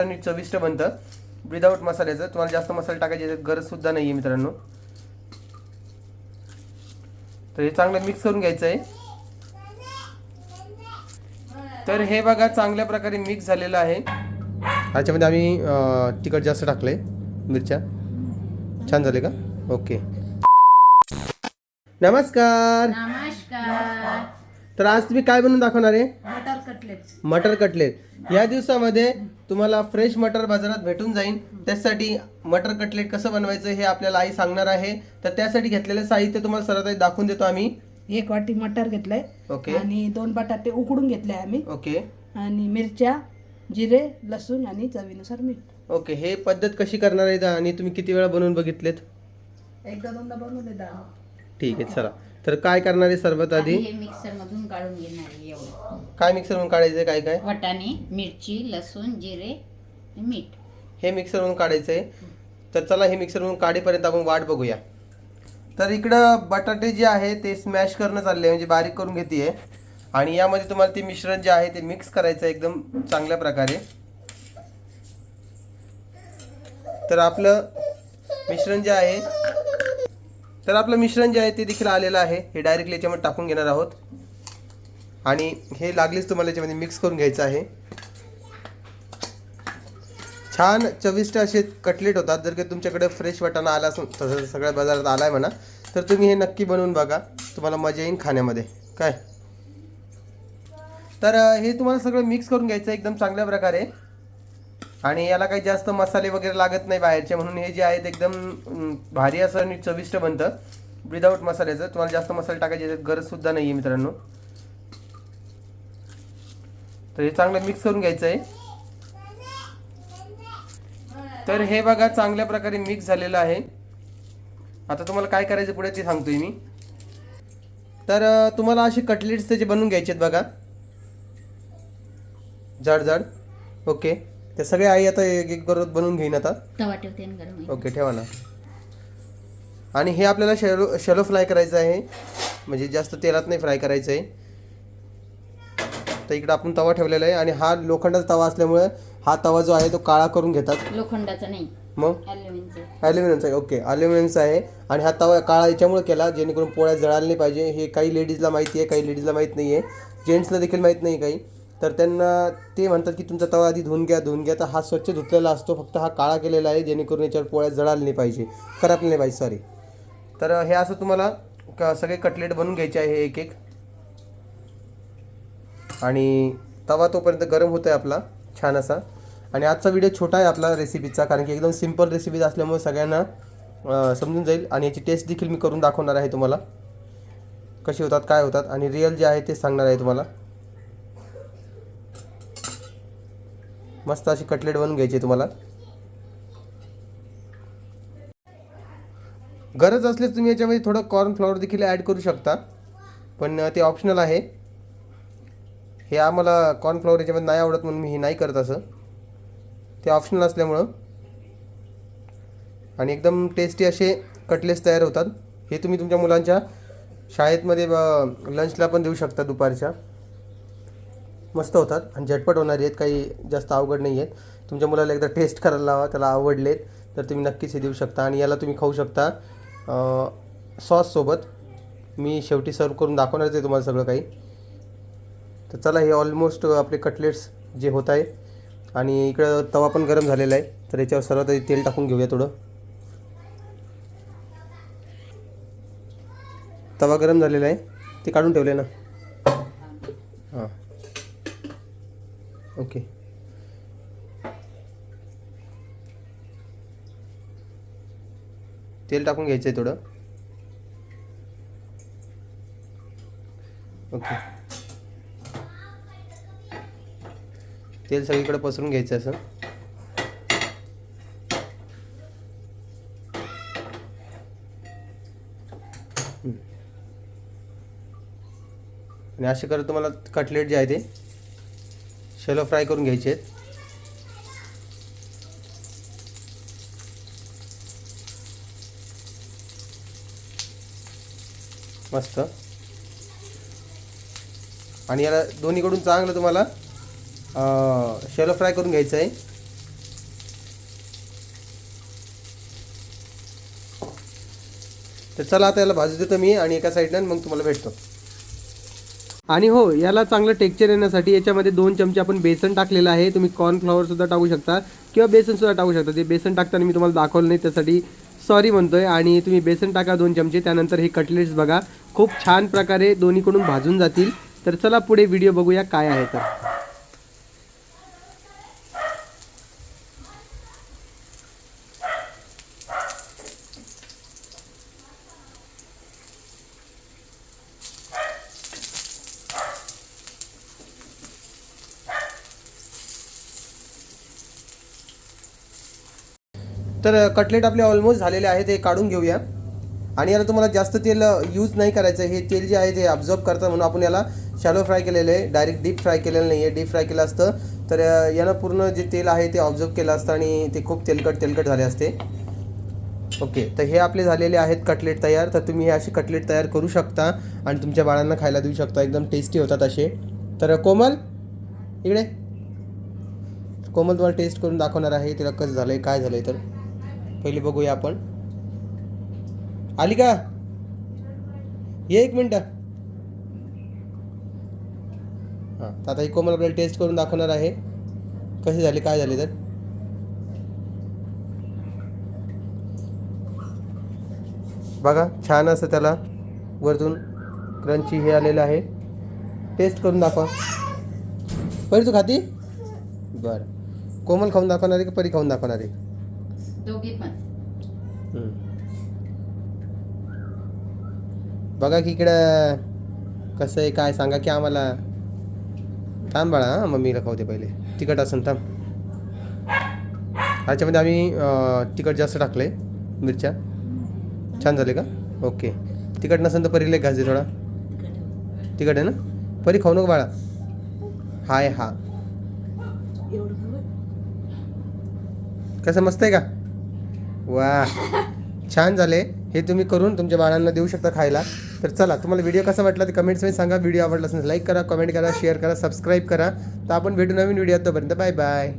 आणि चविष्ट बनतं. विदाऊट मसाल्याचं. तुम्हाला जास्त मसाले टाकायची गरज सुद्धा नाही आहे मित्रांनो. तर हे चांगलं मिक्स करून घ्यायचं आहे तर हे बघा चांगल्या प्रकारे मिक्स झालेलं आहे. ह्याच्यामध्ये आम्ही तिखट जास्त टाकले मिरच्या. छान झाले का? ओके. नमस्कार. नमस्कार. तर आज तुम्ही काय बनवून दाखवणार आहे? कटलेट मटर कटलेट. या दिवसामध्ये तुम्हाला फ्रेश मटर बाजारात भेटून जाईल. त्यासाठी मटर कटलेट कसं बनवायचं हे आपल्याला आई सांगणार आहे. तर त्यासाठी घेतलेलं साहित्य तुम्हाला आधी दाखवून देतो आम्ही. एक वाटी मटर घेतलंय. ओके. आणि दोन बटाटे उकडून घेतले आम्ही. ओके. आणि मिरच्या जिरे लसूण आणि चवीनुसार मीठ. ओके. हे पद्धत कशी करणार आहे आणि तुम्ही किती वेळा बनवून बघितलेत? एकदा दोनदा बनवले डाळ ठीक आहे चला. तर काय करणार आहे सर्वात आधी? मिक्सर मधून काढून घेणार काय मिक्सर म्हणून काढायचं काय काय? वाटाणे मिरची लसूण जिरे मीठ. हे मिक्सर म्हणून काढायचं आहे तर चला हे मिक्सर म्हणून काढेपर्यंत आपण वाट बघूया. तर इकडं बटाटे जे आहे ते स्मॅश करणं चालले म्हणजे बारीक करून घेते आणि यामध्ये तुम्हाला ते मिश्रण जे आहे ते मिक्स करायचं आहे एकदम चांगल्या प्रकारे. तर आपलं मिश्रण जे आहे तर आपलं मिश्रण जे आहे ते देखील आलेलं आहे. हे डायरेक्टली याच्यामध्ये टाकून घेणार आहोत. आणि हे लागलीच तुम्हाला याच्यामध्ये मिक्स करून घ्यायचं आहे. छान चविष्ट असे कटलेट होतात. जर का तुमच्याकडे फ्रेश वाटाणा आला असून तसं सगळ्या बाजारात आला आहे म्हणा तर तुम्ही हे नक्की बनवून बघा. तुम्हाला मजा येईल खाण्यामध्ये. काय? तर हे तुम्हाला सगळं मिक्स करून घ्यायचं एकदम चांगल्या प्रकारे. आणि याला काही जास्त मसाले वगैरे लागत नाही बाहेरचे म्हणून हे जे आहेत ते एकदम भारी असं आणि चविष्ट बनतं. विदाऊट मसाल्याचं. तुम्हाला जास्त मसाले टाकायची गरजसुद्धा नाही आहे मित्रांनो. तर हे चांगलं मिक्स करून घ्यायचं आहे तर हे बघा चांगल्या प्रकारे मिक्स झालेलं आहे. आता तुम्हाला काय करायचं पुढे ते सांगतोय मी. तर तुम्हाला असे कटलेट्स त्याचे बनवून घ्यायचे आहेत बघा. जाड जाड. ओके ते सगळे आई आता एक एक करत बनवून घेईन आता. ओके ठेवा ना. आणि हे आपल्याला शॅलो शॅलो फ्राय करायचं आहे. म्हणजे जास्त तेलात नाही फ्राय करायचं आहे तर इकडं आपण तवा ठेवलेला आहे आणि हा लोखंडाचा तवा असल्यामुळे हा तवा जो आहे तो काळा करून घेतात. लोखंडाचा नाही. मग? ॲल्युमिनियमचा आहे. ओके ॲल्युमिनियमचा आहे. आणि हा तवा काळा याच्यामुळे केला जेणेकरून पोळ्या जळायला नाही पाहिजे. हे काही लेडीजला माहिती आहे काही लेडीजला माहीत नाही आहे. जेंट्सला देखील माहीत नाही काही. तर त्यांना ते म्हणतात की तुमचा तवा आधी धुवून घ्या धुवून घ्या. तर हा स्वच्छ धुतलेला असतो. फक्त हा काळा केलेला आहे जेणेकरून याच्यावर पोळ्या जळायला नाही पाहिजे. खराब नाही पाहिजे सॉरी तर हे असं तुम्हाला क सगळे कटलेट बनवून घ्यायचे आहे एक एक आणि तवा तोपर्यंत गरम होतो आहे आपला छान असा. आणि आजचा व्हिडिओ छोटा आहे आपला रेसिपीचा कारण की एकदम सिंपल रेसिपीज असल्यामुळे सगळ्यांना समजून जाईल. आणि याची टेस्ट देखील मी करून दाखवणार आहे तुम्हाला. कशी होतात काय होतात आणि रिअल जे आहे ते सांगणार आहे तुम्हाला. मस्त अशी कटलेट बनवून घ्यायची आहे तुम्हाला. गरज असल्यास तुम्ही याच्यामध्ये थोडं कॉर्न फ्लॉवर देखील ॲड करू शकता. पण ते ऑप्शनल आहे. हे आम्हाला कॉर्नफ्लॉवर याच्यामध्ये नाही आवडत म्हणून मी हे नाही करत असं. ते ऑप्शनल असल्यामुळं. आणि एकदम टेस्टी असे कटलेट्स तयार होतात. हे तुम्ही तुमच्या मुलांच्या शाळेतमध्ये लंचला पण देऊ शकता दुपारच्या. मस्त होतात आणि झटपट होणारे आहेत. काही जास्त अवघड नाही आहेत. तुमच्या मुलाला एकदा टेस्ट करायला लावा. त्याला आवडलेत तर तुम्ही नक्कीच हे देऊ शकता. आणि याला तुम्ही खाऊ शकता सॉससोबत मी शेवटी सर्व करून दाखवणारच आहे तुम्हाला सगळं काही. तर चला हे ऑलमोस्ट आपले कटलेट्स जे होत आहे. आणि इकडं तवा पण गरम झालेला आहे. तर याच्यावर सर्वात आधी तेल टाकून घेऊया थोडं. तवा गरम झालेला आहे. ते काढून ठेवले ना? हां. ओके. तेल टाकून घ्यायचं आहे थोडं. ओके. तेल सगळीकडे पसरून घ्यायचं असं. आणि असे करत तुम्हाला कटलेट जे आहे ते शेलो फ्राय करून घ्यायचे आहेत. मस्त. आणि याला दोन्हीकडून चांगलं तुम्हाला शेलो फ्राय करून घ्यायचं आहे. तर चला आता याला भाजू देतो मी आणि एका साईडनं मग तुम्हाला भेटतो. आणि हो याला चांगलं टेक्चर येण्यासाठी याच्यामध्ये दोन चमचे आपण बेसन टाकलेलं आहे. तुम्ही कॉर्नफ्लॉवरसुद्धा टाकू शकता किंवा बेसनसुद्धा टाकू शकता. ते बेसन टाकताना मी तुम्हाला दाखवलं नाही त्यासाठी सॉरी म्हणतो आहे आणि तुम्ही बेसन टाका दोन चमचे त्यानंतर हे कटलेट्स बघा. खूप छान प्रकारे दोन्हीकडून भाजून जातील. तर चला पुढे व्हिडिओ बघूया काय आहे तर. तर कटलेट आपले ऑलमोस्ट झालेले आहेत हे काढून घेऊया. आणि याला तुम्हाला जास्त तेल यूज नाही करायचं. हे तेल जे आहे ते ऑब्झर्व करतं म्हणून आपण याला शॅलो फ्राय केलेलं आहे. डायरेक्ट डीप फ्राय केलेलं नाही आहे डीप फ्राय केलं असतं. तर यानं पूर्ण जे तेल आहे ते ऑब्झर्व केलं असतं आणि ते खूप तेलकट तेलकट झाले असते. ओके तर हे आपले झालेले आहेत कटलेट तयार. तर तुम्ही हे असे कटलेट तयार करू शकता आणि तुमच्या बाळांना खायला देऊ शकता. एकदम टेस्टी होतात असे. तर कोमल इकडे. कोमल तुम्हाला टेस्ट करून दाखवणार आहे. तिला कसं झालं आहे काय झालं आहे तर. पहिले बघूया आपण. आली का? ये एक मिनटं. हां तर आता ही कोमल आपल्याला टेस्ट करून दाखवणार आहे. कसे झाले काय झाले तर? बघा छान असं त्याला वरतून क्रंची हे आलेलं आहे. टेस्ट करून दाखवा. परी तू खाती? बरं. कोमल खाऊन दाखवणार आहे का परी खाऊन दाखवणार आहे? दोघे पण. हम्म. बघा की इकडं कसं आहे काय सांगा की आम्हाला. थांब बाळा हां मम्मीला खाऊ दे पहिले. तिखट असेल थांब. ह्याच्यामध्ये आम्ही तिखट जास्त टाकलं आहे मिरच्या. छान झाले का? ओके. तिखट नसेल तर परीला घास दे थोडा. तिखट आहे ना? परी खाऊ नको बाळा. हाय हा? कसं मस्त आहे का? वा. छान झाले. हे तुम्ही करून तुमच्या बाळांना देऊ शकता खायला. तर चला तुम्हाला व्हिडिओ कसा वाटला ते कमेंट्समध्ये सांगा. व्हिडिओ आवडला असेल लाईक करा कमेंट करा शेअर करा सबस्क्राईब करा. तर आपण भेटू नवीन व्हिडिओ तोपर्यंत. Bye bye